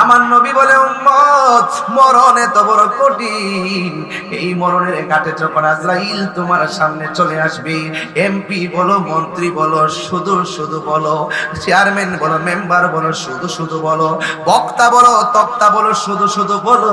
আমার নবী বলে, উম্মত, মরণ এত বড় কঠিন। এই মরণের ঘাটে যখন আজরাইল তোমার সামনে চলে আসবে, এমপি বলো, মন্ত্রী বলো, শুধু শুধু বলো, চেয়ারম্যান বলো, মেম্বার বলো, শুধু শুধু বলো, বক্তা বলো, তক্তা বলো, শুধু শুধু বলো,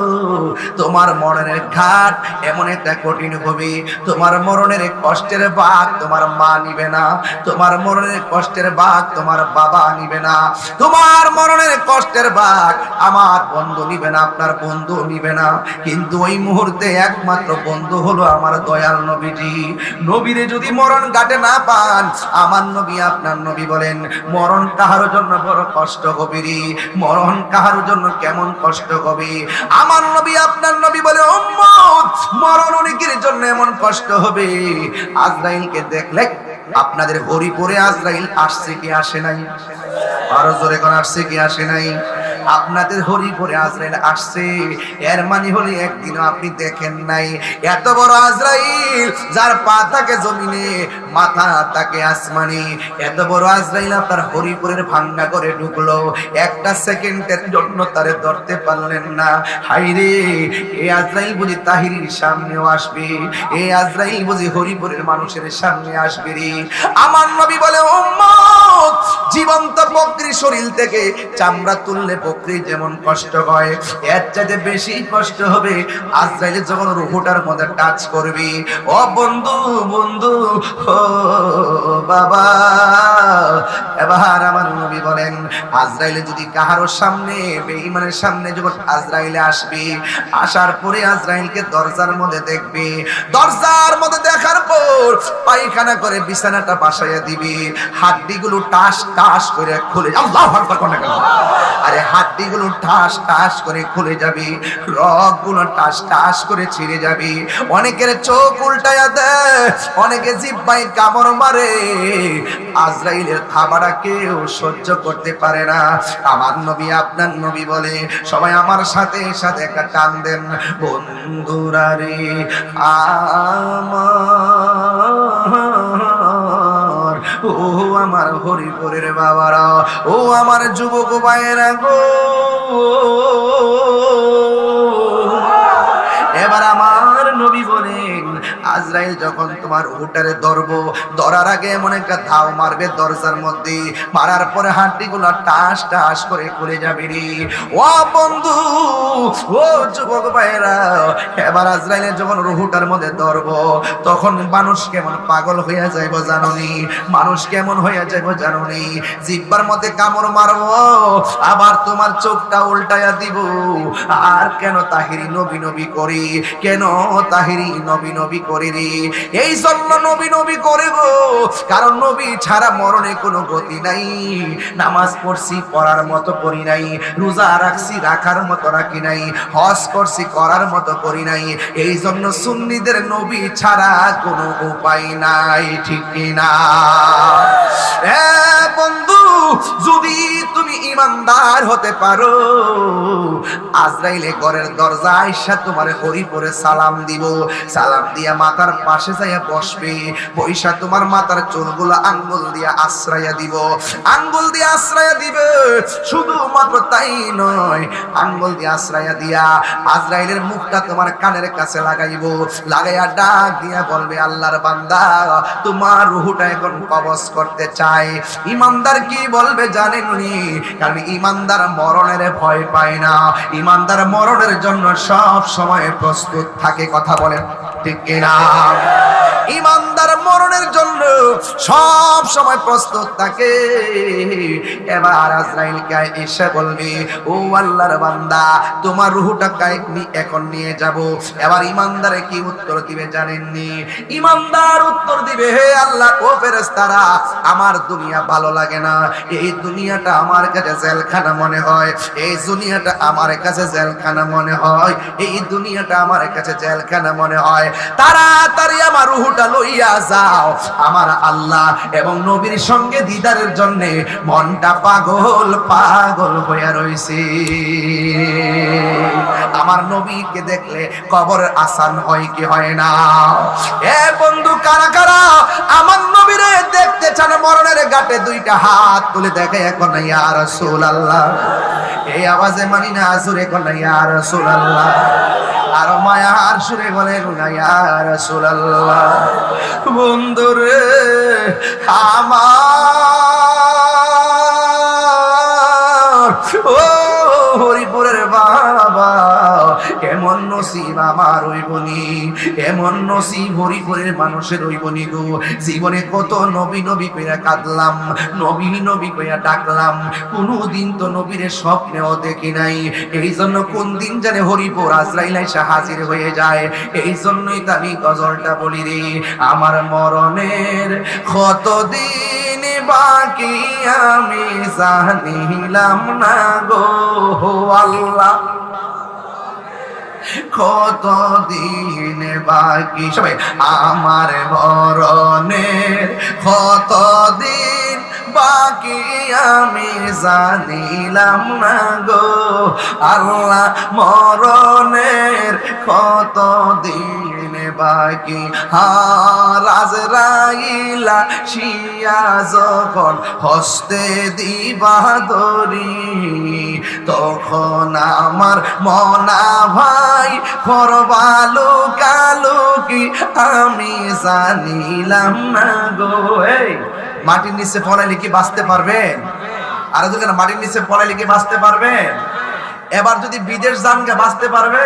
তোমার মরণের ঘাট এমন একটা কঠিন হবে। তোমার মরণের কষ্টের বাঘ তোমার মা নিবে না। তোমার মরণের কষ্টের বাঘ তোমার বাবা নিবে না। তোমার মরণের কষ্টের বাঘ আমার বন্ধু নিবে না, আপনার বন্ধু নিবে না। কিন্তু ওই মুহূর্তে একমাত্র বন্ধু হলো আমার দয়াল নবীজি। নবীরে যদি মরণ গাটে না পান, আমার নবী আপনার নবী বলেন, মরণ কাহার জন্য বড় কষ্ট হবে রে? মরণ কাহার জন্য কেমন কষ্ট হবে? আমার নবী আপনার নবী বলে মরণ অনেকের জন্য এমন কষ্ট হবে। আজরাইলকে দেখলে আপনাদের হরিপুরে আজরাইল আসছে কি আসে নাই? আরও জোরে কোন আসছে কি আসে নাই? আপনাদের হরিপুরে আজরাইল আসছে। এর মানে হলে একদিন আপনি দেখেন নাই। এত বড় আজরাইল যার পা থাকে জমিনে, মাথা তাকে আসমানি। এত বড় আজরাইল আপনার হরিপুরের ভাঙ্গা করে ঢুকলো। একটা সেকেন্ডের জন্য তারে ধরতে পারলেন না। হাইরে এ আজরাইল বুঝি তাহিরির সামনেও আসবে। এ আজরাইল বুঝি হরিপুরের মানুষের সামনে আসবে রে। আমার নবী বলে, উম্মত জীবন্ত বকরি শরীর থেকে চামড়া তুললে যেমন কষ্ট হয়, এর চাইতে বেশি কষ্ট হবে আজরাইলে যখন রুহুটার মধ্যে টাচ করবি, ও বন্ধু বন্ধু, ও বাবা। এবার আমার নবী বলেন, আজরাইলে যদি কাহারো সামনে, বেঈমানের সামনে যখন আজরাইলে আসবে, আসার পরে আজরাইলকে দরজার মধ্যে দেখবে, দরজার মধ্যে দেখার পর পায়খানা করে বিছানাটা বাসাইয়া দিবে, হাড্ডিগুলো টাস টাস করে খুলে আল্লাহু আরে হাড্ডিগুলো টাস টাস করে খুলে যাবে, রগগুলো টাস টাস করে ছিঁড়ে যাবে। অনেকের চোখ উল্টায়া দেয়, অনেকে জিব্বাই কামড় মারে। আজরাইলের থাবাটা কেউ সহ্য করতে পারে না। আমার নবী আপনার নবী বলে, সবাই আমার সাথে সাথে একটা টান দেন। বন্ধুরা রে, আমার আমার হরিপুরের বাবারা ও আমার যুবক ভাইয়েরা গো। এবার আমার নবী বলেন আজরাইল যখন তোমার উটারে ধরবো, ধরার আগে এমন একটা ধাও মারবে দরজার মধ্যে। মারার পরে হাড্ডিগুলো টাস টাস করে খুলে যাবে রে। ও বন্ধু, ও যুবক ভাইরা এবার আজরাইলের যখন রুহুটার মধ্যে ধরবো, তখন মানুষ কেমন পাগল হইয়া যাইব জাননি মানুষ কেমন হইয়া যাইব জাননি জিব্বার মধ্যে কামড় মারবো, আবার তোমার চোখটা উল্টায়া দিব। আর কেন তাহিরি নবী নবী করি? কেন তাহিরি নবী নবী করি? রে এই জন্য নবী নবী করে গো। কারণ নবী ছাড়া মরণে কোনো গতি নাই। নামাজ পড়ছি, পড়ার মতো করি নাই। রোজা রাখছি, রাখার মতো রাখি নাই। হজ করছি, করার মতো করি নাই। এই জন্য সুন্নিদের নবী ছাড়া কোনো উপায় নাই, ঠিক না বন্ধু যদি তুমি ইমানদার হতে পারো, আজরাইলে ঘরের দরজা আইসা তোমার হরিপুরে সালাম দিব। সালাম দিয়া মাথার পাশে যাইয়া বসবে। পয়সা তোমার মাথার চুলগুলো আঙ্গুল দিয়া আশ্রয়া দিব। আঙ্গুল দিয়া আশ্রয়া দিবে, শুধুমাত্র তাই নয়, আঙ্গুল দিয়ে আশ্রয়া দিয়া আজরাইলের মুখটা তোমার কানের কাছে লাগাইব। লাগাইয়া ডাক দিয়া বলবে, আল্লাহর বান্দা, তোমার রুহুটা এখন কবজ করতে চায় ইমানদার কি বলবে জানেননি কারণ ইমানদার মরণের ভয় পায় না। ইমানদার মরণের জন্য সব সময় প্রস্তুত থাকে, কথা বলেন। ঠিক কিনা? ইমানদার মরণের জন্য সব সময় প্রস্তুত থাকে। এবার আজরাইলকে এসে বলবি, ও আল্লাহর বান্দা, তোমার রুহুটা কাইনি এখন নিয়ে যাব। এবার ইমানদারে কি উত্তর দিবে জানেননি? ইমানদার উত্তর দিবে, হে আল্লাহ, ও ফেরেশতারা, আমার দুনিয়া ভালো লাগে না। এই দুনিয়াটা আমার কাছে জেলখানা মনে হয়। এই দুনিয়াটা আমার কাছে জেলখানা মনে হয়। এই দুনিয়াটা আমার কাছে জেলখানা মনে হয়। তাড়াতাড়ি আমার রুহুটা লইয়া যাও। আমার আল্লাহ এবং নবীর সঙ্গে দিদারের জন্য মনটা পাগল পাগল হইয়া রইছে। আমার নবীকে দেখলে কবর আসান হয় কি হয় না? এ বন্ধু, কারা কারা আমার নবীরে দেখতে চান? মরণের গাটে দুইটা হাত তুলে দেখে এখন ইয়া রাসূলুল্লাহ। এই আওয়াজে মানি না, জুরে কোনা ইয়া রাসূলুল্লাহ। আর মায়ার সুরে বলে বন্ধুরে আমার ও হরিপুরের বাবা এমন নসিব আমার হইবনি এমন নসিব হরিপুরের মানুষের হইবনি গো। জীবনে কত নবী নবী কইরা কাঁদলাম, নবী নবী কইরা ডাকলাম, কোনদিন তো নবীর স্বপ্নেও দেখি নাই। এই জন্য কোন দিন জানে হরিপুর আজরাইল এসে হাজির হয়ে যায় এই জন্যই তো আমি গজলটা বলি রে। আমার মরণের কতদিন বাকি আমি জানিলাম না গো আল্লাহ। কত দিন বাকি? সবাই, আমার মরণের কত দিন বাকি? আমি জানিলাম না গো, আল্লাহ মরণের কত দিন বাকি। হারাজ রাইলা শিয়া যখন হস্তে দিবা দরি তখন আমার মনা ভাই করবালু কালু কি আমি জানিলাম না গো। মাটির নিচে পড়াইলে কি বাঁচতে পারবেন? আর যদি মাটির নিচে পড়াইলে কি বাঁচতে পারবেন? এবার যদি বিদেশ গে বাঁচতে পারবে,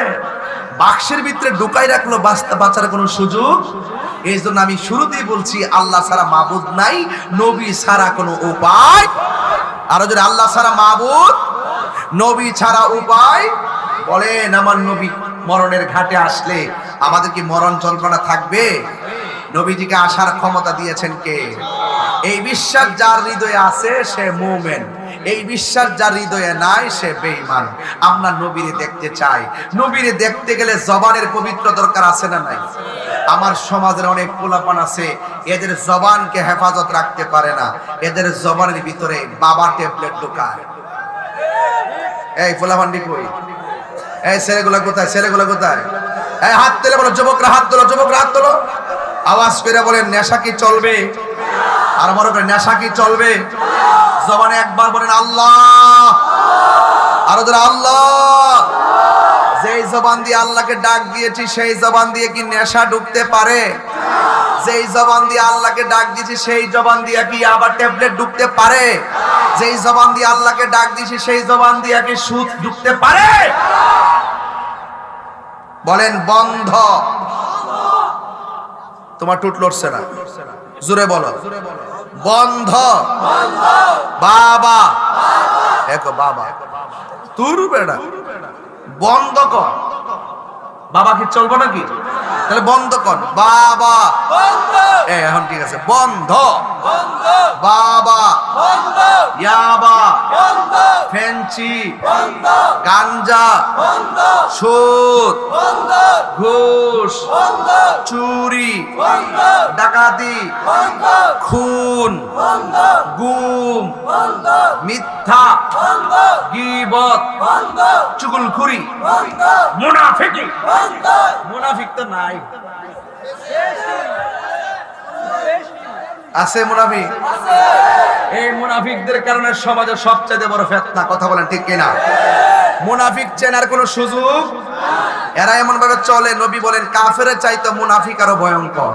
বাক্সের ভিতরে ঢুকাই রাখল বাঁচার কোনো সুযোগ? এই জন্য আমি শুরুতেই বলছি, আল্লাহ ছাড়া মাবুদ নাই, নবী ছাড়া কোনো উপায়। আর যদি আল্লাহ ছাড়া মাবুদ, নবী ছাড়া উপায়। বলেন, আমার নবী মরণের ঘাটে আসলে আমাদের কি মরণ যন্ত্রণা থাকবে? নবীজিকে আসার ক্ষমতা দিয়েছেন কে? এই বিশ্বাস যার হৃদয়ে আছে, সে মুমেন। এই বিশ্বাস যার হৃদয়ে নাই, সে বেঈমান। আমরা নবীরে দেখতে চাই। নবীরে দেখতে গেলে জবানের পবিত্র দরকার আছে না নাই? আমার সমাজের অনেক পোলাপান আছে, এদের জবানকে হেফাজত রাখতে পারে না। এদের জবানের ভিতরে বাবা ট্যাবলেট ঢোকায়। এই পোলাপান্ডি কই? এই ছেলেগুলা কোথায়? ছেলেগুলা কোথায়? এই হাত তুলে বলো, যুবকরা হাত তোলো, যুবকরা হাত তোলো। আওয়াজ করে বলেন, নেশা কি চলবে? আর বড় করে নেশা কি চলবে? জবানে একবার বলেন, আল্লাহ। আর ধরে আল্লাহ। যেই জবান দিয়ে আল্লাহকে ডাক দিয়েছি, সেই জবান দিয়ে কি নেশা ঢুকতে পারে? যেই জবান দিয়ে আল্লাহকে ডাক দিয়েছি, সেই জবান দিয়ে কি আবার ট্যাবলেট ঢুকতে পারে? যেই জবান দিয়ে আল্লাহকে ডাক দিয়েছি, সেই জবান দিয়ে কি সুদ ঢুকতে পারে? বলেন, বন্ধ। তোমার টুট লড়ছে না। জোরে বলো। বন্ধ। বাবা। এক বাবা। তুর বেড়া। বন্ধ কর। বাবা কি চলবো নাকি? তাহলে বন্ধ কর। বাবা। এখন ঠিক আছে। বন্ধ। বাবা। ইয়াবা। ফেঞ্চি। গাঞ্জা। সুদ। ঘুষ। চুরি। ডাকাতি। খুন। গুম। মিথ্যা। গিবত চুগলখুরি। মুনাফিকি। মুনাফিক তো নাই। আছে মুনাফিক? এই মুনাফিকদের কারণে সমাজের সবচেয়ে বড় ফেতনা কথা বলেন ঠিক কিনা? মুনাফিক চেনার কোনো সুযোগ? এরা এমন ভাবে চলে নবী বলেন কাফের চাইতো মুনাফিক আরও ভয়ঙ্কর।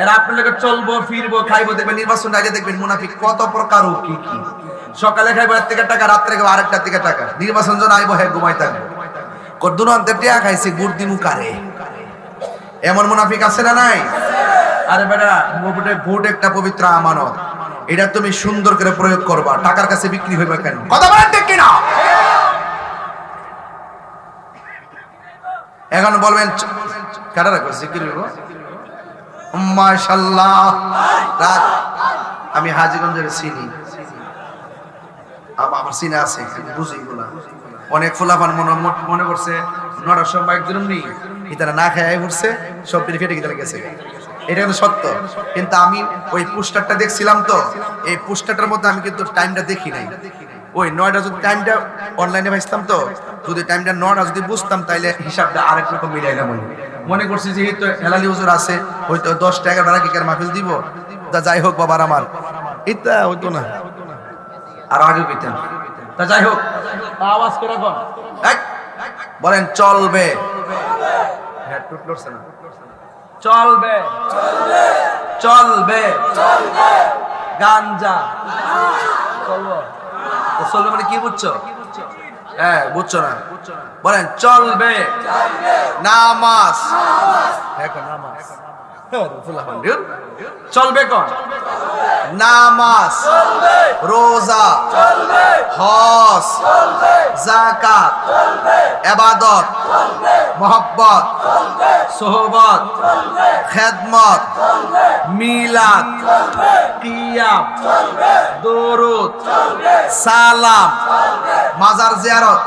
এরা আপনার চলবো ফিরবো খাইবো দেখবেন নির্বাচন আগে দেখবেন মুনাফিক কত প্রকার ও কি কি। সকালে খাইবো এক থেকে টাকা, রাত্রে খাইবো, আরেকটা থেকে টাকা। নির্বাচন জন আইবো হ্যাঁ ঘুমাই থাকব। দুরন্তে টিয়া খাইছে গুড় দিমু কারে? এমন মুনাফিক আছে না নাই? আরে বেটা, ভোটে, ভোট একটা পবিত্র আমানত। এটা তুমি সুন্দর করে প্রয়োগ করবা। টাকার কাছে বিক্রি হইবে কেন? কথা বলেন ঠিক কিনা? এখন বলবেন কাটা রাখব? জিকির হইব মাশাল্লাহ। আমি হাজিগঞ্জের চিনি আমার চিনে আছে বুঝি অনেক ফুলাফান মনে মনে করছে সময় একজন নেই না খায় সব ফেটে গেছে। এটা কিন্তু সত্য, কিন্তু আমি ওই পোস্টারটা দেখছিলাম তো, এই পোস্টারটার মধ্যে আমি কিন্তু টাইমটা দেখি নাই। ওই নয়টা যদি টাইমটা অনলাইনে ভাইছিলাম তো, যদি টাইমটা নয়টা যদি বুঝতাম, তাইলে হিসাবটা আরেক রকম মিলাইলাম মনে করছি যেহেতু হেলালি হুজুর আছে, হয়তো দশ টাকা বেড়া কি মাহফিল দিব, তা যাই হোক বাবার আমার। এটা হইতো না। আর আগে কইতেন তা যাই হোক আওয়াজ করে বলেন চলবে। হ্যাঁ, না। চলবে। চলবে। গাঞ্জা। চলবো। তো চলবে মানে কি বুঝছ? হ্যাঁ বুঝছ না। বলেন চলবে। নামাজ। নামাজ। চলবে কোন। নামাজ, রোজা, হজ জাকাত এবাদত, মোহব্বত, সোহবত, খেদমত, মিলাদ, কিয়াম, দরুদ, সালাম, মাজার জিয়ারত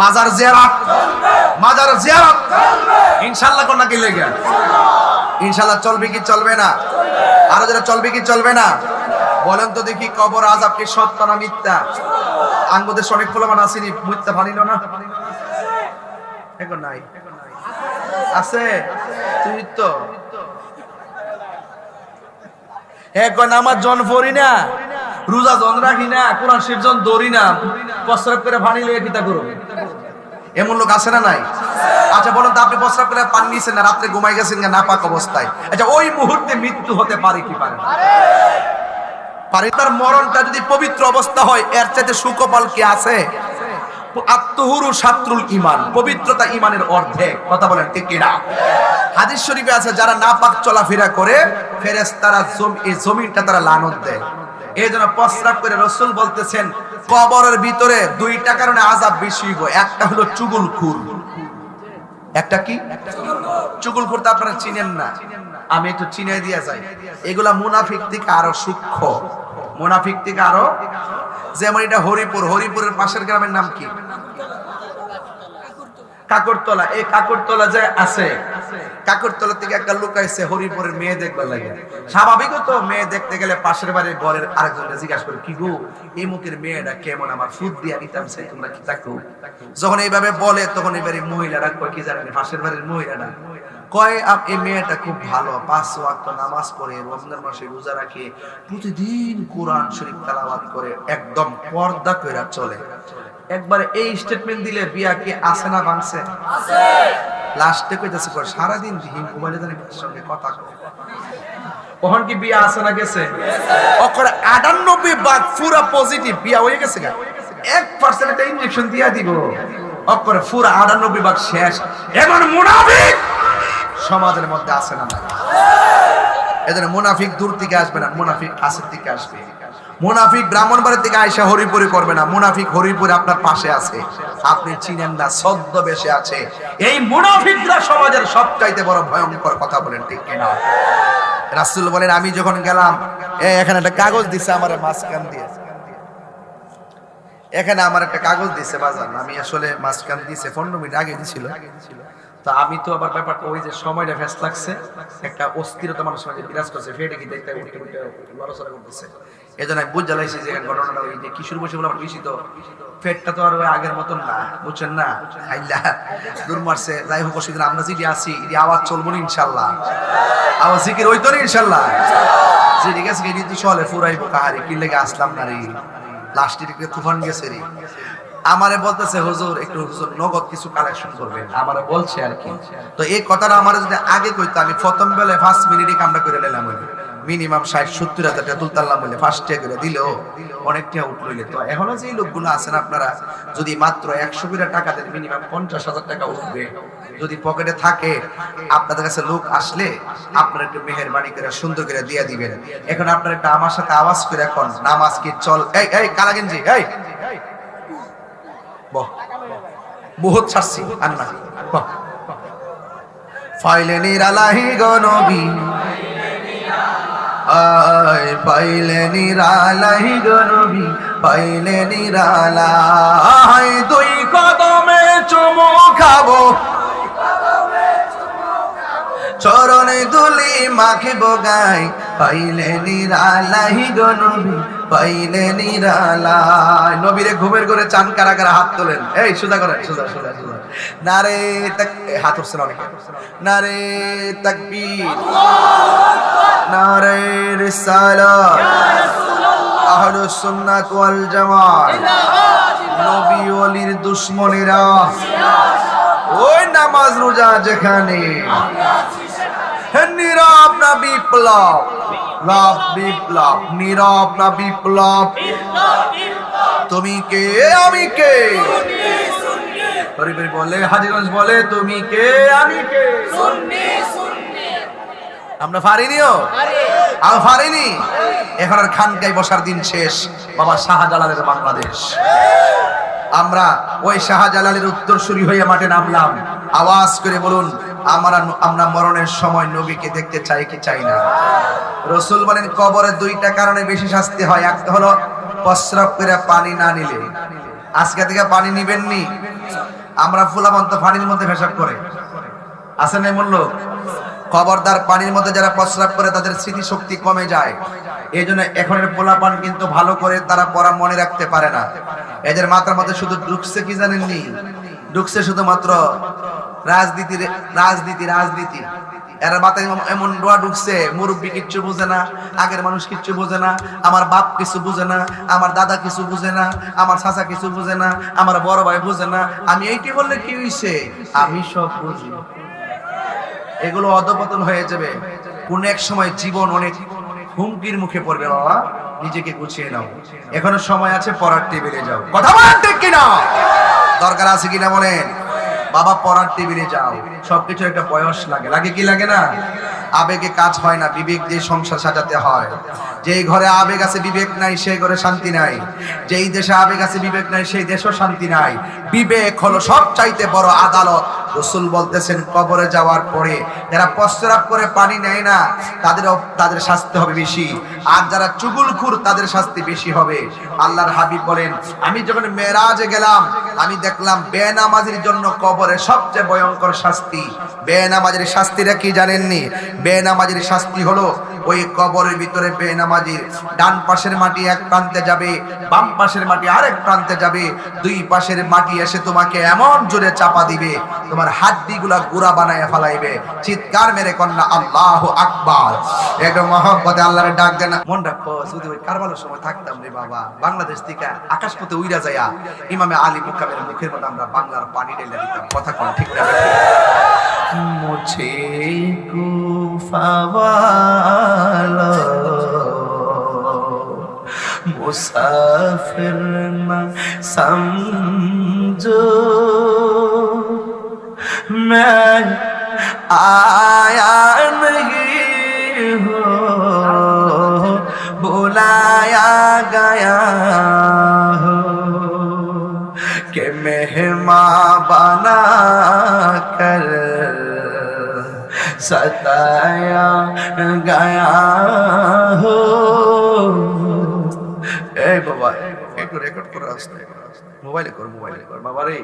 মাজার জিয়ারত মাজার জিয়ারত। ইনশাআল্লাহ কোন নাকি লেগে? ইনশাআল্লাহ চলবে কি চলবে না? আরও যারা চলবে কি চলবে না? বলেন তো দেখি কবর আজাব কি সত্য না মিথ্যা? আঙ্গুদের অনেক ফলমান আসেনি মিথ্যা ভানিল না? নাই। আছে? আমার জন পড়ি না, রোজা জন রাখি না, কোরআন শিব জন দৌড়ি না প্রস্রাব করে ভানি লয়ে কিতা করো এমন লোক আছে না নাই? আচ্ছা বলুন তো, আপনি প্রস্রাব করে পানি নিয়েছেন না? রাত্রে ঘুমাই গেছেন না? নাপাক অবস্থায়। আচ্ছা ওই মুহূর্তে মৃত্যু হতে পারে কি পারে? পারে। তার মরণটা যদি পবিত্র অবস্থা হয়, এর চাইতে সুকপাল কি আছে? আত্মহুরু শাত্রুল ইমান পবিত্রতা ইমানের অর্ধেক। কথা বলেন ঠিক কিনা? হাদিস শরীফে আছে, যারা নাপাক চলাফেরা করে ফেরেস তারা জমি এই জমিনটা তারা লানত দেয়। এই জন্য প্রস্রাব করে রসুল বলতেছেন কবরের ভিতরে দুইটা কারণে আজাব বেশি হইব। একটা হলো চুগুল খুর একটা কি? চুগুল খুরতে আপনারা চিনেন না। আমি একটু চিনে দিয়ে যাই। এগুলা মুনাফিক থেকে আরও সূক্ষ্ম। মুনাফিক থেকে আরও যেমন এটা হরিপুর। হরিপুরের পাশের গ্রামের নাম কি? কাকরতলা। এই কাকরতলা যে আছে কাকরতলা থেকে একটা লোক আইছে, হরিপুরের মেয়ে দেখবার লাগে। স্বাভাবিক তো মেয়ে দেখতে গেলে পাশের বাড়ির ঘরের আরেকজন জিজ্ঞাসা করে, কি গো, এই মুখের মেয়েটা কেমন? আমার ফুট দিয়া নিতাম সে, তোমরা কি থাকো? যখন এইভাবে বলে, তখন এবারে মহিলারা কয়, কি জানেন, পাশের বাড়ির মহিলারা কয় এই মেয়েটা খুব ভালো, পাঁচ ওয়াক্ত নামাজ পড়ে, রমজান মাসে রোজা রাখে, প্রতিদিন কোরআন শরীফ তেলাওয়াত করে, একদম পর্দা কইরা চলে। একবার এই স্টেটমেন্ট দিলে বিয়া কি আছে না ভাঙছে? লাস্টে কইতাছে, পর সারাদিন দিন মোবাইলে জানি সঙ্গে কথা কয় কখন কি বিয়া আছে না গেছে? অকর আটানব্বই ভাগ পুরা পজিটিভ বিয়া হয়ে গেছে গা। এক পার্সেন্ট একটা ইনজেকশন দিয়া দিব। অকরে পুরা আটানব্বই ভাগ শেষ। এমন মুনাফিক সমাজের মধ্যে আছে না এদের মুনাফিক দূর থেকে আসবে না, মুনাফিক কাছের থেকে আসবে। মুনাফিক ব্রাহ্মণবাড়ির থেকে আয়সা হরিপুরি করবে না। মুনাফিক হরিপুরে আপনার পাশে আছে। আপনি চিনেন না সদ্য বেশে আছে। এই মুনাফিকরা সমাজের সবচাইতে বড় ভয়ঙ্কর কথা বলেন, ঠিক কিনা রাসূল বলেন, আমি যখন গেলাম এখানে একটা কাগজ দিছে আমার মাঝখান দিয়ে। এখানে আমার একটা কাগজ দিছে বাজার আমি আসলে মাঝখান দিছে, পনেরো মিনিট আগে দিছিল। তো আমি তো আবার ব্যাপারটা ওই যে সময়টা ফেস লাগছে, একটা অস্থিরতা মানুষের মাঝে বিরাজ করছে ফেটে কি দেখতে উঠতে উঠতে লড়াচড়া করতেছে। এই জন্য বুঝ জ্বালাইছি যে ঘটনাটা ওই যে কিশোর বসে বলে আমার বেশি তো পেটটা তো আর ওই আগের মতন না, বুঝছেন না? আইলা দূর মারছে, যাই হোক, অসুবিধা আমরা যদি আসি এটি আওয়াজ চলবো না, ইনশাল্লাহ। আওয়াজ জিকির ওই তো না, ইনশাল্লাহ। যে ঠিক আছে এটি তুই চলে ফুরাইবো কাহারি, কি লেগে আসলাম না রে? লাস্টের তুফান গেছে রে। আমারে বলতেছে, হুজুর, একটু হুজুর নগদ কিছু কালেকশন করবেন। আমারে বলছে আর কি। তো এই কথাটা আমার যদি আগে কইতো, আমি প্রথম বেলে ফার্স্ট মিনিটে কামটা করে নিলাম মিনিমাম ষাট, সত্তর হাজার টাকা তুলতাল্লাম বলে ফার্স্ট করে দিলেও অনেকটা উঠলইলে তো এখনও যে লোকগুলো আছেন আপনারা, যদি মাত্র একশো করে টাকা দেন মিনিমাম পঞ্চাশ হাজার টাকা উঠবে। যদি পকেটে থাকে, আপনাদের কাছে লোক আসলে আপনারা একটু মেহরবানি করে, সুন্দর করে দিয়ে দিবেন। এখন আপনারা একটা আমার সাথে আওয়াজ করে এখন, নামাজ কি চল এই এই, কালাগেঞ্জি, এই! বহ বহুত ছাড়ছি, আর না। বহ। ফাইলে নিরালাহি গনবি আয় পাইলে নিরালাহি গনবি পাইলে নিরালাই দুই কদমে চুমু খাব। চরণে দুলি মাখিব গাই পাইলে নিরালাই গো নবী, পাইলে নিরালাই। নবীরে ঘুমের করে চান কারা কারা হাত তোলেন? এই করেন সুদা সুদা সুদা নারে তাক হাত উঠছে না অনেকে। নারে তাকবীর। নারে রিসালাত। আহলুস সুন্নাত ওয়াল জামাত। নবী অলির দুশ্মনেরা। ওই নামাজ রোজা যেখানে। নীরব না বিপ্লব। লাভ বিপ্লব, নীরব না বিপ্লব। তুমি কে? আমি কে? গরিবের বলে, হাজিগঞ্জ বলে, তুমি কে? আমি কে? আমরা পারিনিও আমি পারিনি এখন আর খানকায় বসার দিন শেষ। বাবা শাহজালালের বাংলাদেশ। আমরা ওই শাহজালালের উত্তরসূরি হয়ে মাঠে নামলাম। আওয়াজ করে বলুন আমরা আমরা মরণের সময় নবীকে দেখতে চাই কি চাই না? রসুল বলেন, কবরে দুইটা কারণে বেশি শাস্তি হয়। একটা হলো প্রস্রাব করে পানি না নিলে। আজকে থেকে পানি নিবেননি? আমরা ফুলাবন্ত পানির মধ্যে পেশাব করে। আছে না মূল্য? খবরদার পানির মধ্যে যারা প্রস্রাব করে, তাদের স্মৃতিশক্তি কমে যায়। এই জন্য এখনের পোলাপান কিন্তু ভালো করে তারা পড়া মনে রাখতে পারে না। এদের মাথার মধ্যে শুধু ঢুকছে কি জানেননি? ঢুকছে শুধুমাত্র রাজনীতি রাজনীতি রাজনীতি। এরা মাথায় এমন- ডোয়া ঢুকছে, মুরব্বী কিচ্ছু বুঝে না, আগের মানুষ কিচ্ছু বুঝে না, আমার বাপ কিছু বুঝে না, আমার দাদা কিছু বুঝে না, আমার চাচা কিছু বুঝে না, আমার বড় ভাই বুঝে না। আমি এইটি বললে কি হইছে? আমি সব বুঝি। এগুলো অধপতন হয়ে যাবে। কোন এক সময় জীবন অনেক হুমকির মুখে পড়বে, বাবা। নিজেকে গুছিয়ে নাও। এখনও সময় আছে, পড়ার টেবিলে যাও। কথা বলেন ঠিক কিনা? দরকার আছে কিনা বলেন? বাবা পড়ার টেবিলে যাও। সবকিছু একটা বয়স লাগে। লাগে কি লাগে না? আবেগে কাজ হয় না, বিবেক দিয়ে সংসার সাজাতে হয়। যেই ঘরে আবেগ আছে, বিবেক নাই, সেই ঘরে শান্তি নাই। যেই দেশে আবেগ আছে, বিবেক নাই, সেই দেশেও শান্তি নাই। বিবেক হলো সব চাইতে বড় আদালত। রসুল বলতেছেন, কবরে যাওয়ার পরে যারা প্রস্রাব করে পানি নেয় না তাদের তাদের শাস্তি হবে বেশি। আর যারা চুগুলখুর, তাদের শাস্তি বেশি হবে। আল্লাহর হাবিব বলেন, আমি যখন মেরাজে গেলাম, আমি দেখলাম বেনামাজির জন্য কবরে সবচেয়ে ভয়ঙ্কর শাস্তি। বেনামাজের শাস্তিটা কি জানেননি? বেনামাজের শাস্তি হলো ওই কবরের ভিতরে বেনামাজির ডান পাশের মাটি এক প্রান্তে যাবে, বাম পাশের মাটি আরেক প্রান্তে যাবে, দুই পাশের মাটি এসে তোমাকে এমন জোরে চাপা দিবে, তোমার হাড্ডিগুলা গুড়া বানায় ফেলাইবে। চিৎকার মেরে কন্যা, আল্লাহ আকবার! একটা মহব্বতে আল্লাহর ডাক দেন। মন রাখো, যদি ওই কারবালার সময় থাকতাম রে বাবা, বাংলাদেশ থেকে আকাশ পথে উইরা যাইয়া ইমামে আলী মুকামের মুখের মধ্যে আমরা বাংলার পানি ঢেলে দিতাম। কথা কোন, ঠিক না? মুঝে কুফাওয়ালা मुसाफिर न समझो मैं आया नहीं हो बुलाया गया हो कि मेहमान बना कर सताया गया हो এই বাবা একটু রেকর্ড করে আসতে মোবাইলে কর মোবাইলে কর বাবা রে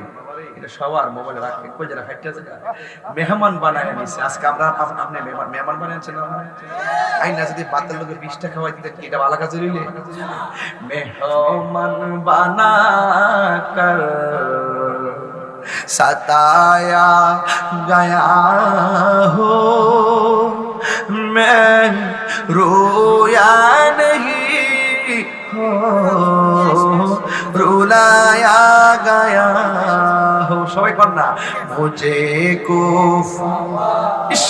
এটা সবার মোবাইলে রাখে কই যারা ফাইটটা জায়গা মেহমান বানায় নিছে আজকে আমরা আপ- আপনি মেহমান মেহমান বানাইছেন না আইনা যদি বাতের লোকে 20 টাকা খাওয়াই দিতে কি এটা ভালো কাজ হইলে মেহমান বানা কর सताया गया हो मैं रोया नहीं हो रुलाया गया हो সবাই কর না মুঝে কো ইস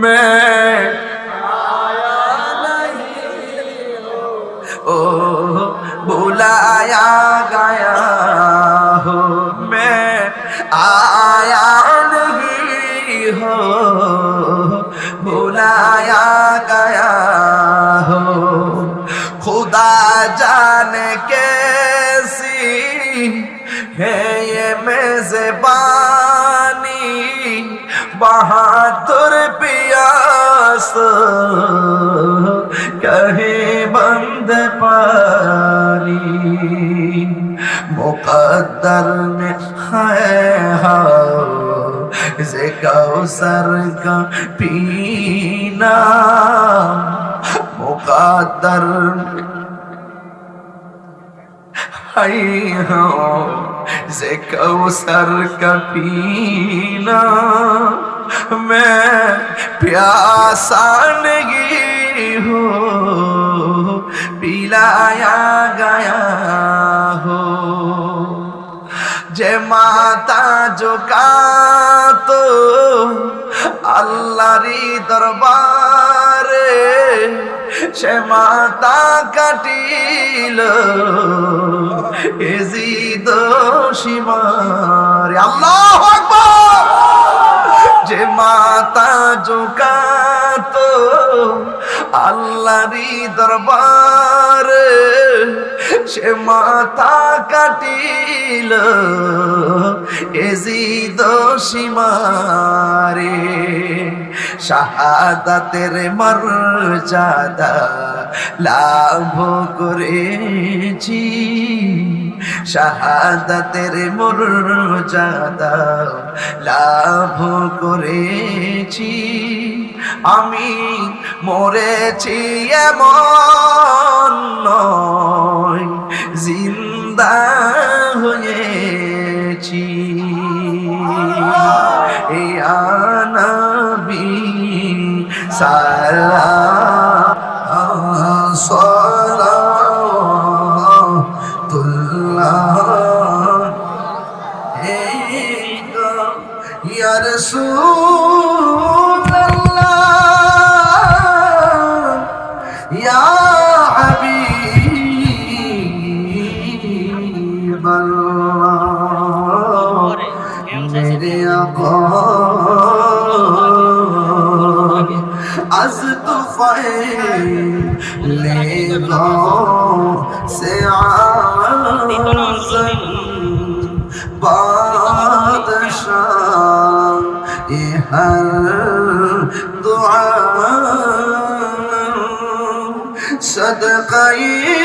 मैं जाने कैसी है ये मेजबानी बहादुर पियास कहे बंद पानी मुकद्दर में है से कौसर का पीना मुकद्दर में आई हो से कौसर का पीना मैं प्यासा नहीं हो पिलाया गया हो যে মাতা জোকা তো আল্লাহরি দরবারে সে মাতা কাটিল। এজি দোষী মার। আল্লাহ আকবার! মাতা জোকাতো আল্লাহরি দরবারে সে মাথা কাটিল এজি দোষিমারে শাহাদাতের মর্যাদা লাভ করেছি। শাহাদাতের মর্যাদা লাভ করেছি। আমি মরেছি এমন জিন্দা হয়েছি। এ আনবী সালাম সালাতুল্লাহ رسول الله يا حبيب الله میرے آقا از تو فائل الدعاء صدقين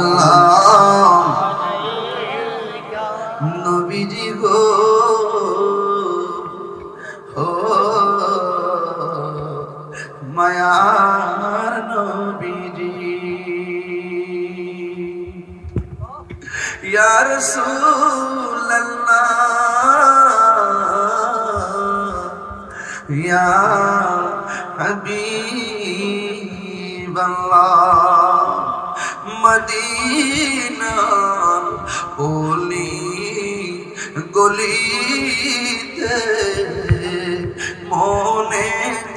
হাবিবাল্লাহ মদিনা ওলি গলিতে মনে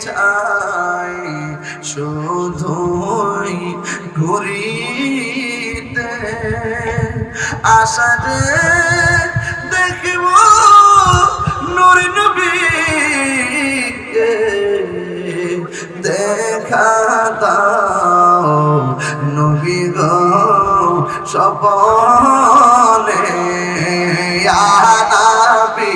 চাই শুধুই ঘুরিতে আশারে দেখব নূর নবীকে সপনে আনাবি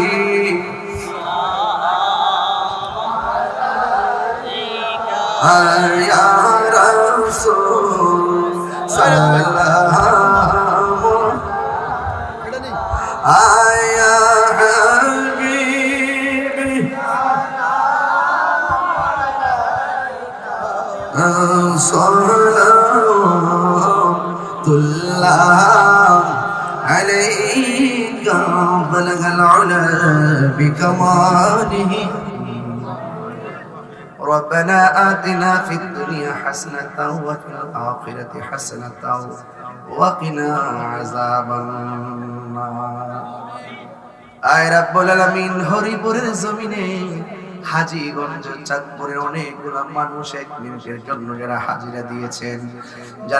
আয়া রসুল সালাম ربنا آتنا في الدنيا حسنة وفي الآخرة حسنة وقنا عذاب النار আয় রাব্বুল আলামিন হরিপুরের জমিনে হাজীগঞ্জ চাঁদপুরের অনেকগুলো মানুষ এক মিনিটের জন্য যারা হাজিরা দিয়েছেন যারা